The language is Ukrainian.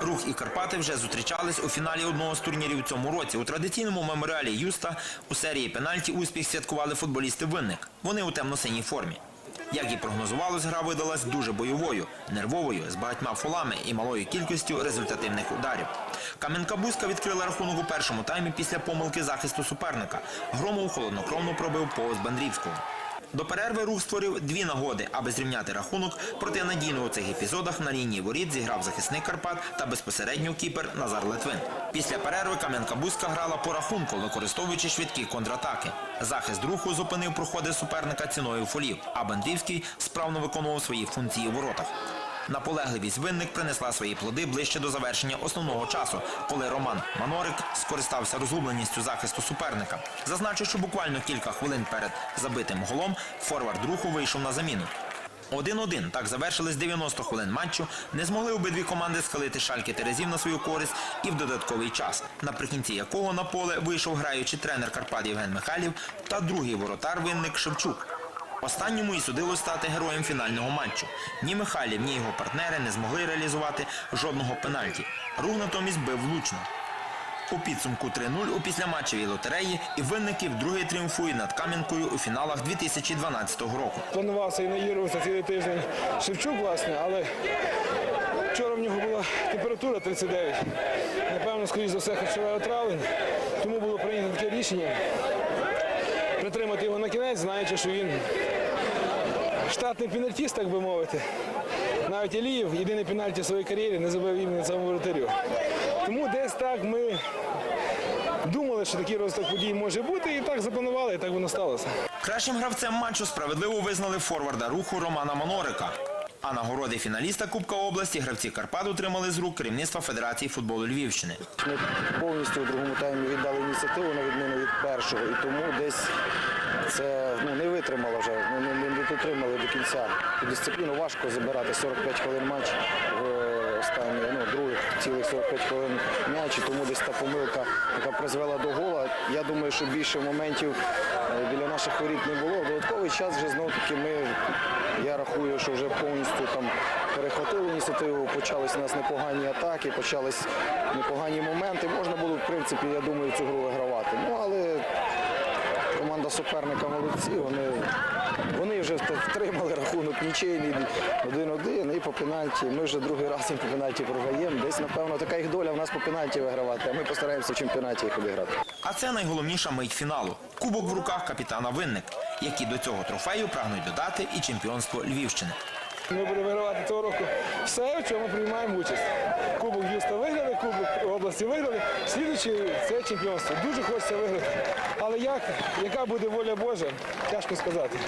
Рух і Карпати вже зустрічались у фіналі одного з турнірів цьому році. У традиційному меморіалі Юста у серії пенальті успіх святкували футболісти Винник. Вони у темно-синій формі. Як і прогнозувалось, гра видалась дуже бойовою, нервовою, з багатьма фолами і малою кількістю результативних ударів. Кам'янка Бузька відкрила рахунок у першому таймі після помилки захисту суперника. Громов холоднокровно пробив повз Бандрівського. До перерви рух створив дві нагоди, аби зрівняти рахунок, проте надійно у цих епізодах на лінії воріт зіграв захисник Карпат та безпосередньо кіпер Назар Литвин. Після перерви Кам'янка Бузька грала по рахунку, використовуючи швидкі контратаки. Захист руху зупинив проходи суперника ціною фолів, а Бандрівський справно виконував свої функції у воротах. Наполегливість винник принесла свої плоди ближче до завершення основного часу, коли Роман Манорик скористався розгубленістю захисту суперника. Зазначив, що буквально кілька хвилин перед забитим голом форвард руху вийшов на заміну. 1-1. Так завершились 90 хвилин матчу. Не змогли обидві команди схилити шальки Терезів на свою користь і в додатковий час, наприкінці якого на поле вийшов граючий тренер Карпат Євген Михайлів та другий воротар винник Шевчук. Останньому і судилось стати героєм фінального матчу. Ні Михайлів, ні його партнери не змогли реалізувати жодного пенальті. Рух натомість бив влучно. У підсумку 3-0 у післяматчевій лотереї і винники вдруге тріумфують над Кам'янкою у фіналах 2012 року. Планувався і наігрувався цілий тиждень Шевчук, власне, але вчора в нього була температура 39. Напевно, скоріш за все, харчове отравлення. Тому було прийнято таке рішення притримати його на кінець, знаючи, що він штатний пенальтіст, так би мовити. Навіть Іліїв єдиний пенальті в своїй кар'єрі, не забив іменно цьому воротарю. Тому десь так ми думали, що такий розвиток подій може бути, і так запланували, і так воно сталося. Кращим гравцем матчу справедливо визнали форварда руху Романа Монорика. А нагороди фіналіста Кубка області гравці Карпат отримали з рук керівництва Федерації футболу Львівщини. Ми повністю у другому таймі віддали ініціативу на відміну від першого, і тому десь це ну, не витримало вже, ну, не, не, дотримали до кінця. Дисципліну важко забирати 45 хвилин матч в останній. останні, ну, других цілих 45 хвилин м'яч, тому десь та помилка, яка призвела до гола. Я думаю, що більше моментів е, біля наших воріт не було. Додатковий час вже знову таки ми, я рахую, що вже повністю там перехватили ініціативу, почались у нас непогані атаки, почались непогані моменти. Можна було, в принципі, я думаю, цю гру вигравати. Ну, але команда суперника молодці, вони вже втримали рахунок нічийний 1-1 і по пенальті. Ми вже другий раз їм по пенальті програємо. Десь, напевно, така їх доля в нас по пенальті вигравати, а ми постараємося в чемпіонаті їх обіграти. А це найголовніша мить фіналу кубок в руках капітана Винник, які до цього трофею прагнуть додати і чемпіонство Львівщини. Ми будемо вигравати цього року все, в чому приймаємо участь. Кубок Юста виграли, Кубок області виграли. Слідуючий це чемпіонство. Дуже хочеться виграти. Але як, яка буде воля Божа, тяжко сказати.